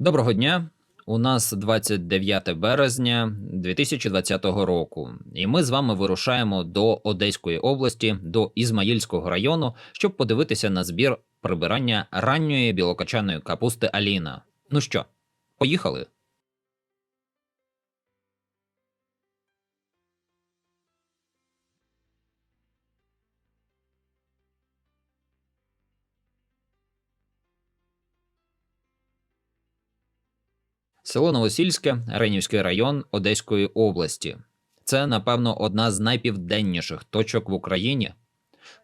Доброго дня. У нас 29 березня 2020 року, і ми з вами вирушаємо до Одеської області, до Ізмаїльського району, щоб подивитися на збір прибирання ранньої білокачаної капусти Аліна. Ну що, поїхали? Село Новосільське, Ренівський район Одеської області. Це, напевно, одна з найпівденніших точок в Україні.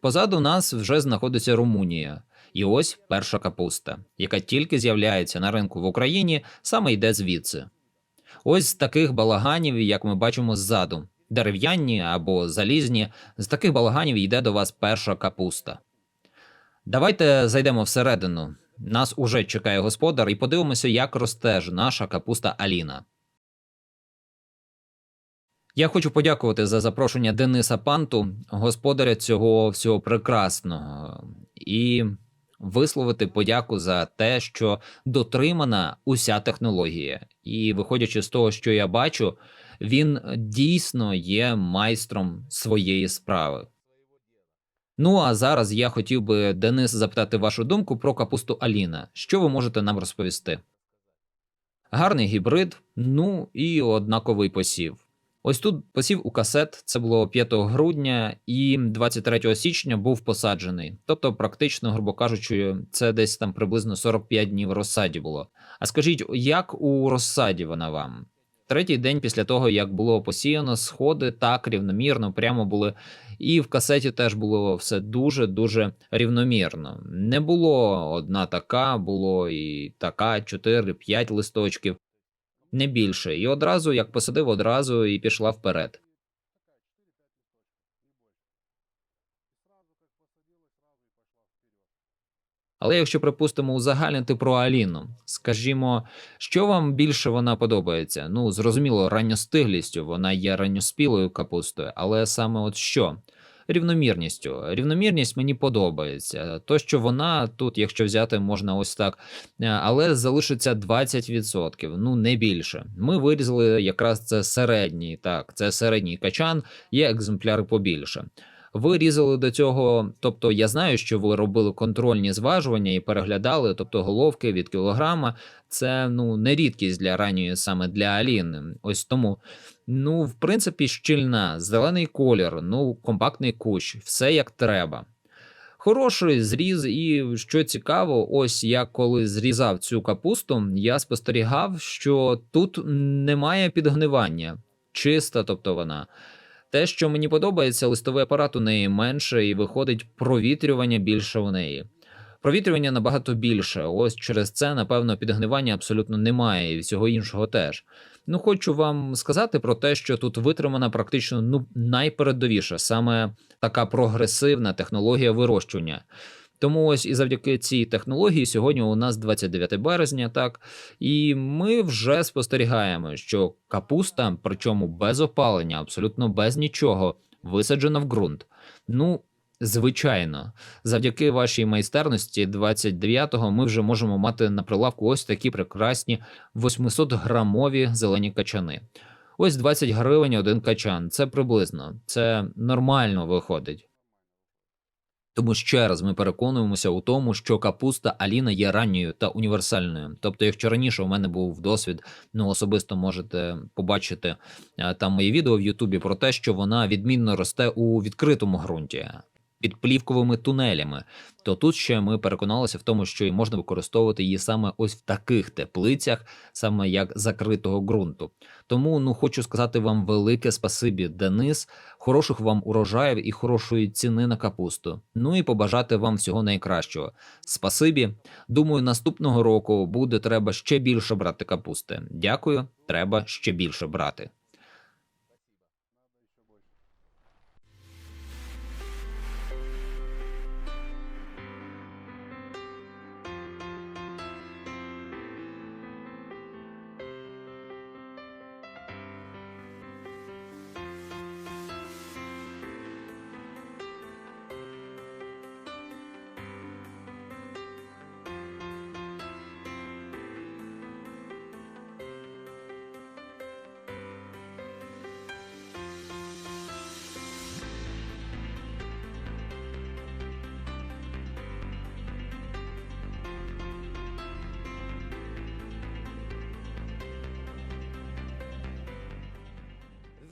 Позаду нас вже знаходиться Румунія, і ось перша капуста, яка тільки з'являється на ринку в Україні, саме йде звідси. Ось з таких балаганів, як ми бачимо ззаду, дерев'яні або залізні, з таких балаганів йде до вас перша капуста. Давайте зайдемо всередину. Нас уже чекає господар, і подивимося, як росте ж наша капуста Аліна. Я хочу подякувати за запрошення Дениса Панту, господаря цього всього прекрасного, і висловити подяку за те, що дотримана уся технологія. І виходячи з того, що я бачу, він дійсно є майстром своєї справи. Ну а зараз я хотів би Денис запитати вашу думку про капусту Аліна. Що ви можете нам розповісти? Гарний гібрид, ну і однаковий посів. Ось тут посів у касет, це було 5 грудня, і 23 січня був посаджений. Тобто, практично, грубо кажучи, це десь там приблизно 45 днів розсаді було. А скажіть, як у розсаді вона вам? Третій день після того, як було посіяно, сходи так рівномірно прямо були. І в касеті теж було все дуже-дуже рівномірно. Не було одна така, було і така, 4-5 листочків, не більше. І одразу, як посадив, одразу і пішла вперед. Але якщо припустимо узагальнити про Аліну, скажімо, що вам більше вона подобається? Ну, зрозуміло, ранньостиглістю, вона є ранньоспілою капустою, але саме от що? Рівномірністю. Рівномірність мені подобається. То, що вона тут, якщо взяти, можна ось так, е, але залишиться 20%, ну не більше. Ми вирізали якраз це середній, так, це середній качан, є екземпляри побільше. Ви різали до цього, тобто я знаю, що ви робили контрольні зважування і переглядали, тобто головки від кілограма. Це ну не рідкість для ранньої саме для Аліни. Ось тому. Ну, в принципі, щільна, зелений колір, ну, компактний кущ, все як треба. Хороший зріз, і що цікаво, ось я коли зрізав цю капусту, я спостерігав, що тут немає підгнивання, чиста, тобто вона. Те, що мені подобається, листовий апарат у неї менше і виходить провітрювання більше у неї. Провітрювання набагато більше. Ось через це, напевно, підгнивання абсолютно немає, і всього іншого теж. Ну, хочу вам сказати про те, що тут витримана практично ну найпередовіша, саме така прогресивна технологія вирощування. Тому ось і завдяки цій технології сьогодні у нас 29 березня, так і ми вже спостерігаємо, що капуста, причому без опалення, абсолютно без нічого, висаджена в ґрунт. Ну, звичайно, завдяки вашій майстерності, 29-го ми вже можемо мати на прилавку ось такі прекрасні 800 грамові зелені качани. Ось 20 гривень один качан. Це приблизно, це нормально виходить. Тому ще раз ми переконуємося у тому, що капуста Аліна є ранньою та універсальною. Тобто, якщо раніше у мене був досвід, ну особисто можете побачити е, там мої відео в Ютубі про те, що вона відмінно росте у відкритому ґрунті під плівковими тунелями, то тут ще ми переконалися в тому, що і можна використовувати її саме ось в таких теплицях, саме як закритого ґрунту. Тому ну хочу сказати вам велике спасибі, Денис, хороших вам урожаїв і хорошої ціни на капусту. Ну і побажати вам всього найкращого. Спасибі. Думаю, наступного року буде треба ще більше брати капусти. Дякую, треба ще більше брати.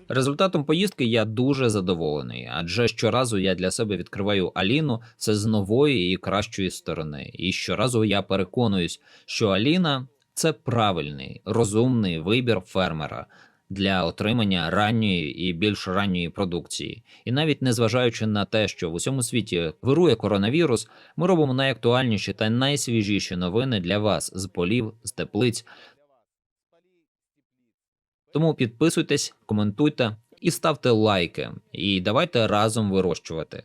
Результатом поїздки я дуже задоволений, адже щоразу я для себе відкриваю Аліну це з нової і кращої сторони. І щоразу я переконуюсь, що Аліна це правильний, розумний вибір фермера для отримання ранньої і більш ранньої продукції. І навіть незважаючи на те, що в усьому світі вирує коронавірус, ми робимо найактуальніші та найсвіжіші новини для вас з полів, з теплиць. Тому підписуйтесь, коментуйте і ставте лайки. І давайте разом вирощувати.